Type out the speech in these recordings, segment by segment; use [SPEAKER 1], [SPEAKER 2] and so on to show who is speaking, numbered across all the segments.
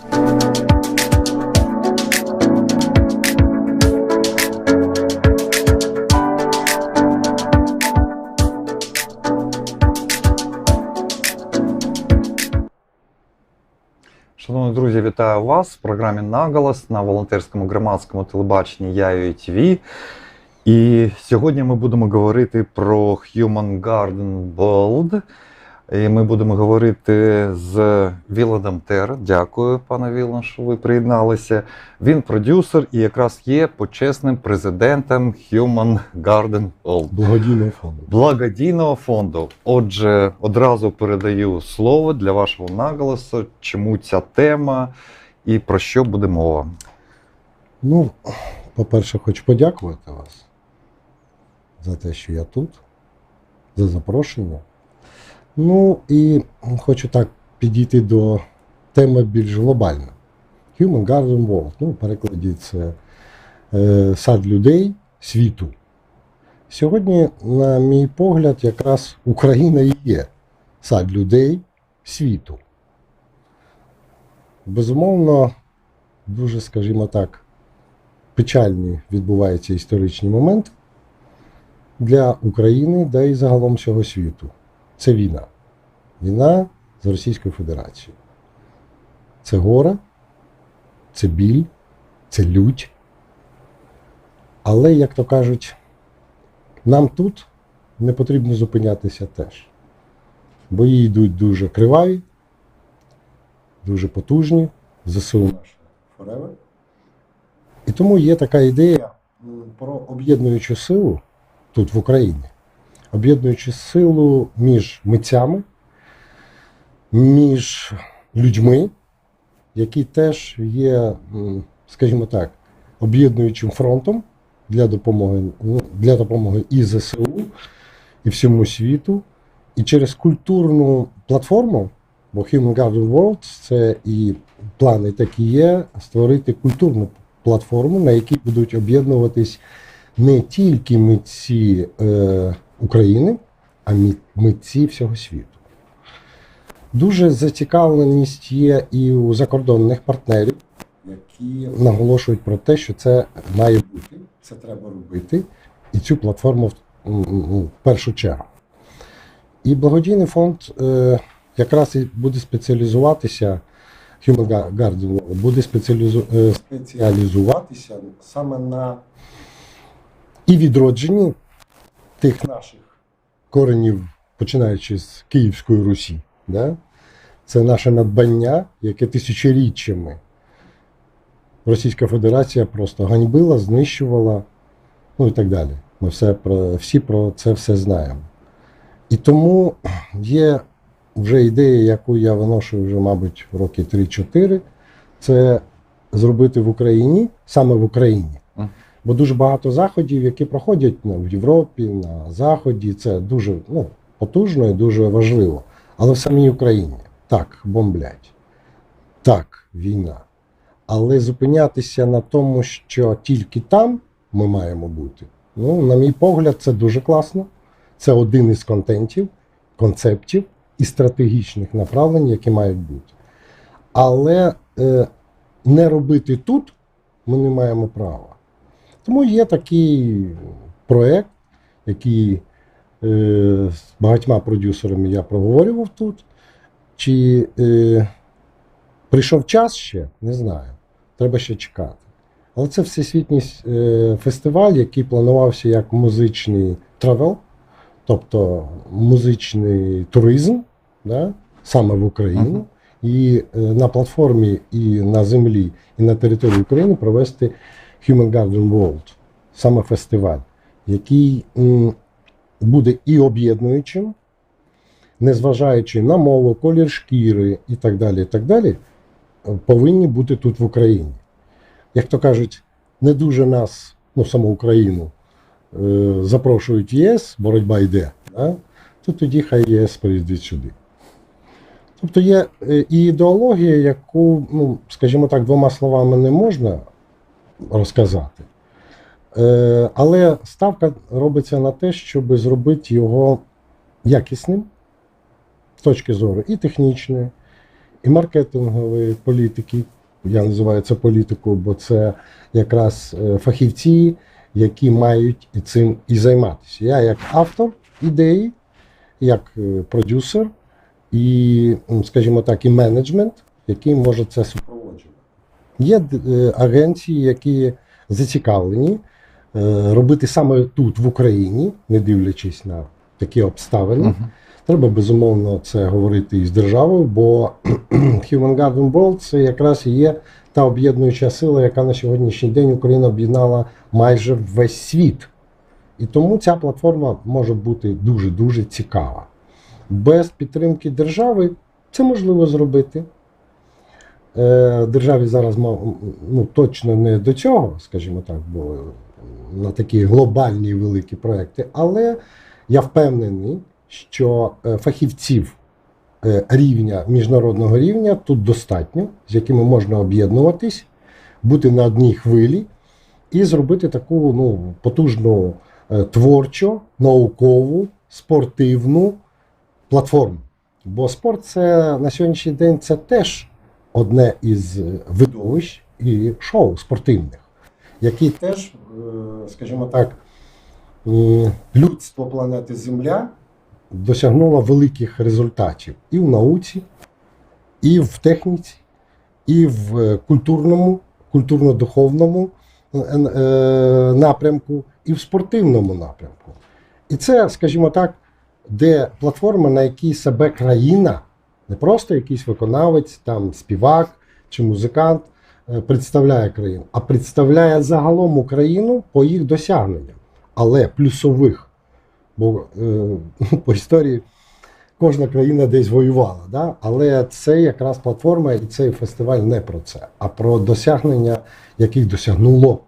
[SPEAKER 1] Шановні друзі, вітаю вас в програмі Наголос на волонтерському громадському телебаченні Яю ТВ. І сьогодні ми будемо говорити про Human Garden World. І ми будемо говорити з Віладом Тер. Дякую, пане Вілан, що ви приєдналися. Він продюсер і якраз є почесним президентом Human Garden World.
[SPEAKER 2] Благодійного фонду.
[SPEAKER 1] благодійного фонду. Отже, одразу передаю слово для вашого наголосу, чому ця тема і про що буде мова.
[SPEAKER 2] Ну, по-перше, хочу подякувати вас за те, що я тут, за запрошення. Ну і хочу так підійти до теми більш глобально. Human Garden World. Ну, перекладі це е, сад людей світу. Сьогодні, на мій погляд, якраз Україна і є сад людей світу. Безумовно, дуже, скажімо так, печальні відбуваються історичні моменти для України, да і загалом всього світу. Це війна. Війна з Російською Федерацією. Це горе, це біль, це лють. Але, як то кажуть, нам тут не потрібно зупинятися теж. Бої йдуть дуже криваві, дуже потужні, ЗСУ наше. І тому є така ідея про об'єднуючу силу тут в Україні, об'єднуючу силу між митцями, між людьми, які теж є, скажімо так, об'єднуючим фронтом для допомоги, ну, для допомоги і ЗСУ, і всьому світу. І через культурну платформу, бо Human Garden World це і плани такі є, створити культурну платформу, на якій будуть об'єднуватись не тільки митці е, України, а митці всього світу. Дуже зацікавленість є і у закордонних партнерів, які наголошують про те, що це має бути, це треба робити, і цю платформу в, першу чергу. І благодійний фонд е, якраз і буде спеціалізуватися, Human World буде спеціалізу, е, спеціалізуватися саме на і відродженні тих наших коренів, починаючи з Київської Русі. Да? Це наше надбання, яке тисячоріччями Російська Федерація просто ганьбила, знищувала, ну і так далі. Ми все про, всі про це все знаємо. І тому є вже ідея, яку я виношу вже, мабуть, роки 3-4, це зробити в Україні, саме в Україні. Бо дуже багато заходів, які проходять ну, в Європі, на Заході, це дуже ну, потужно і дуже важливо. Але в самій Україні так, бомблять. Так, війна. Але зупинятися на тому, що тільки там ми маємо бути, ну, на мій погляд, це дуже класно. Це один із контентів, концептів і стратегічних направлень, які мають бути. Але е, не робити тут ми не маємо права. Тому є такий проєкт, який е, з багатьма продюсерами я проговорював тут. Чи е, прийшов час ще, не знаю. Треба ще чекати. Але це всесвітній е, фестиваль, який планувався як музичний травел, тобто музичний туризм, да, саме в Україну. І е, на платформі, і на землі, і на території України провести Human Garden World, саме фестиваль, який буде і об'єднуючим, незважаючи на мову, колір шкіри і так далі, і так далі, повинні бути тут в Україні. Як то кажуть, не дуже нас, ну саму Україну, е, запрошують в ЄС, боротьба йде, да? то тоді хай ЄС приїздить сюди. Тобто є е, і ідеологія, яку, ну, скажімо так, двома словами не можна розказати. Е, Але ставка робиться на те, щоб зробити його якісним з точки зору і технічної, і маркетингової політики. Я називаю це політикою, бо це якраз е, фахівці, які мають цим і займатися. Я як автор ідеї, як е, продюсер і, скажімо так, і менеджмент, який може це. Є е, агенції, які зацікавлені е, робити саме тут, в Україні, не дивлячись на такі обставини.
[SPEAKER 1] Мгм.
[SPEAKER 2] Треба безумовно це говорити із державою, бо Human Garden World це якраз і є та об'єднуюча сила, яка на сьогоднішній день Україна об'єднала майже весь світ. І тому ця платформа може бути дуже-дуже цікава. Без підтримки держави це можливо зробити. Е, Державі зараз мав- ну, точно не до цього, скажімо так, бо на такі глобальні великі проекти, але я впевнений, що е, фахівців е, рівня міжнародного рівня тут достатньо, з якими можна об'єднуватись, бути на одній хвилі і зробити таку ну, потужну творчу, наукову, спортивну платформу. Бо спорт це на сьогоднішній день це теж одне із е, видовищ і шоу спортивних, які теж, е, скажімо так, людство планети Земля досягнуло великих результатів і в науці, і в техніці, і в е, культурному, культурно-духовному напрямку, і в спортивному напрямку. І це, скажімо так, де платформа, на якій себе країна, не просто якийсь виконавець, там співак чи музикант е, представляє країну, а представляє загалом Україну по їх досягненням, але плюсових. Бо е, по історії кожна країна десь воювала. Да? Але це якраз платформа і цей фестиваль не про це, а про досягнення, яких досягнуло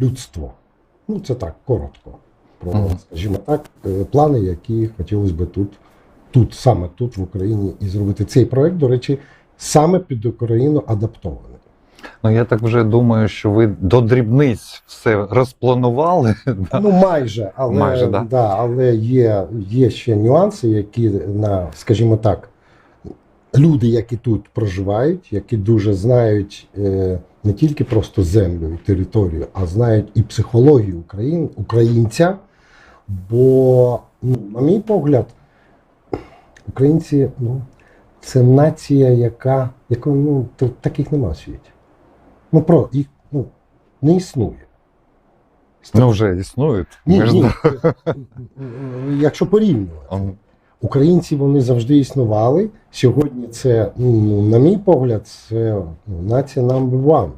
[SPEAKER 2] людство. Ну, це так, коротко. Про, скажімо так, е, плани, які хотілося би тут, тут, саме тут, в Україні, і зробити цей проект, до речі, саме під Україну адаптований.
[SPEAKER 1] Ну я так вже думаю, що ви до дрібниць все розпланували.
[SPEAKER 2] Ну, майже, але,
[SPEAKER 1] Майже, да.
[SPEAKER 2] да, але є, є ще нюанси, які на, скажімо так, люди, які тут проживають, які дуже знають е, не тільки просто землю і територію, а знають і психологію україн, українця. Бо, ну, на мій погляд, українці ну, це нація, яка, яка ну, та- таких немає в світі. Ну, про їх ну, не існує.
[SPEAKER 1] Ну вже існують.
[SPEAKER 2] Ні, ні. Якщо порівнювати, українці вони завжди існували. Сьогодні це, ну, на мій погляд, це ну, нація number one.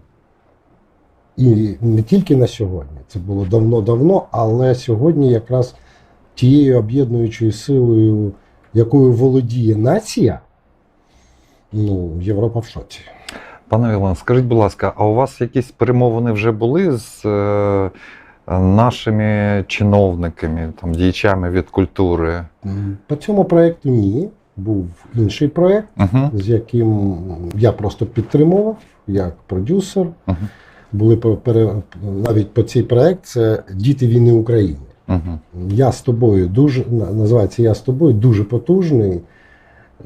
[SPEAKER 2] І не тільки на сьогодні, це було давно-давно, але сьогодні якраз тією об'єднуючою силою, якою володіє нація, ну, Європа в шоці.
[SPEAKER 1] Пане Ілон, скажіть, будь ласка, а у вас якісь перемовини вже були з е, нашими чиновниками, там, діячами від культури?
[SPEAKER 2] По цьому проєкту ні. Був інший проєкт.
[SPEAKER 1] Угу.
[SPEAKER 2] з яким я просто підтримував як продюсер.
[SPEAKER 1] Мгм.
[SPEAKER 2] Були пере- навіть по цей проект це Діти війни України.
[SPEAKER 1] Угу.
[SPEAKER 2] Я з тобою дуже називається Я з тобою дуже потужний,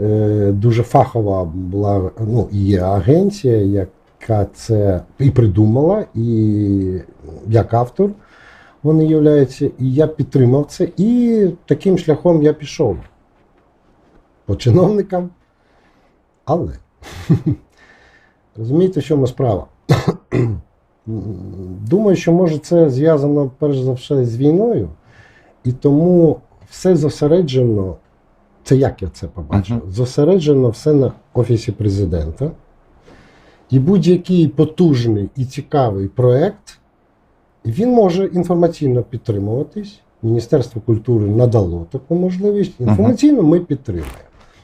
[SPEAKER 2] е, дуже фахова була ну, є агенція, яка це і придумала, і як автор вони являються. І я підтримав це. І таким шляхом я пішов по чиновникам. Але розумієте, в чому справа? Думаю, що може це зв'язано перш за все з війною, і тому все зосереджено, це як я це побачив,
[SPEAKER 1] Мгм.
[SPEAKER 2] зосереджено все на Офісі президента. І будь-який потужний і цікавий проєкт, він може інформаційно підтримуватись. Міністерство культури надало таку можливість. Інформаційно ми підтримуємо.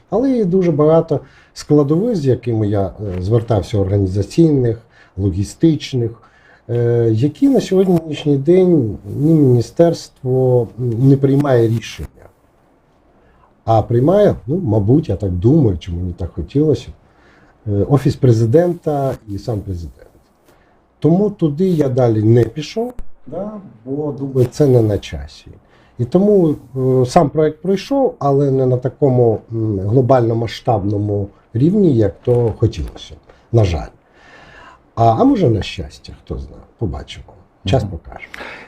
[SPEAKER 2] Але є дуже багато складових, з якими я е, звертався організаційних, логістичних, які на сьогоднішній день ні міністерство не приймає рішення. А приймає, ну, мабуть, я так думаю, чи мені так хотілося, е, Офіс президента і сам президент. Тому туди я далі не пішов, да, бо думаю, це не на часі. І тому е, сам проект пройшов, але не на такому глобально масштабному рівні, як то хотілося. На жаль. А, а може на щастя, хто знає, побачимо. Час покаже.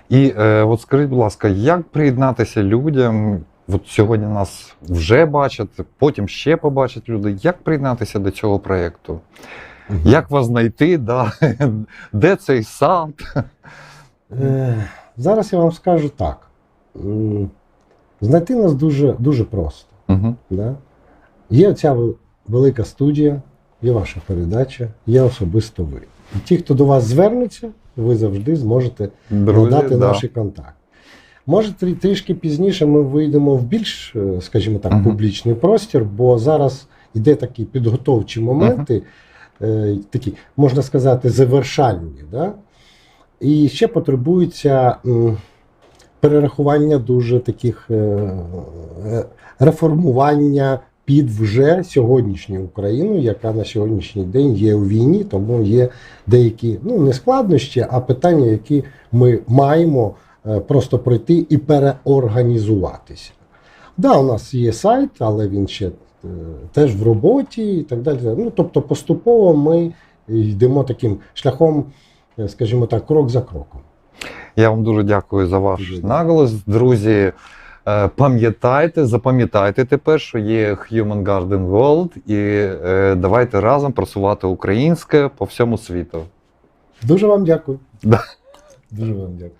[SPEAKER 1] І е, от скажіть, будь ласка, як приєднатися людям? От сьогодні нас вже бачать, потім ще побачать люди. Як приєднатися до цього проєкту? Як вас знайти? Да? Де цей сад?
[SPEAKER 2] Е, зараз я вам скажу так. Знайти нас дуже, дуже просто.
[SPEAKER 1] Угу.
[SPEAKER 2] Да? Є оця велика студія, є ваша передача, є особисто ви. І ті, хто до вас звернеться, ви завжди зможете
[SPEAKER 1] Друзі,
[SPEAKER 2] надати
[SPEAKER 1] да.
[SPEAKER 2] наші контакти. Може, трішки пізніше ми вийдемо в більш, е, скажімо так,
[SPEAKER 1] Мгм.
[SPEAKER 2] публічний простір, бо зараз йде такі підготовчі моменти, е, такі, можна сказати, завершальні. Да? І ще потребується перерахування дуже таких е, реформування під вже сьогоднішню Україну, яка на сьогоднішній день є у війні, тому є деякі ну не складнощі, а питання, які ми маємо е, просто пройти і переорганізуватися. Да, у нас є сайт, але він ще е, теж в роботі і так далі. Ну, тобто, поступово ми йдемо таким шляхом, е, скажімо так, крок за кроком.
[SPEAKER 1] Я вам дуже дякую за ваш наголос. Друзі, пам'ятайте, запам'ятайте тепер, що є Human Garden World, і е, давайте разом просувати українське по всьому світу.
[SPEAKER 2] Дуже вам дякую.
[SPEAKER 1] Да.
[SPEAKER 2] Дуже вам дякую.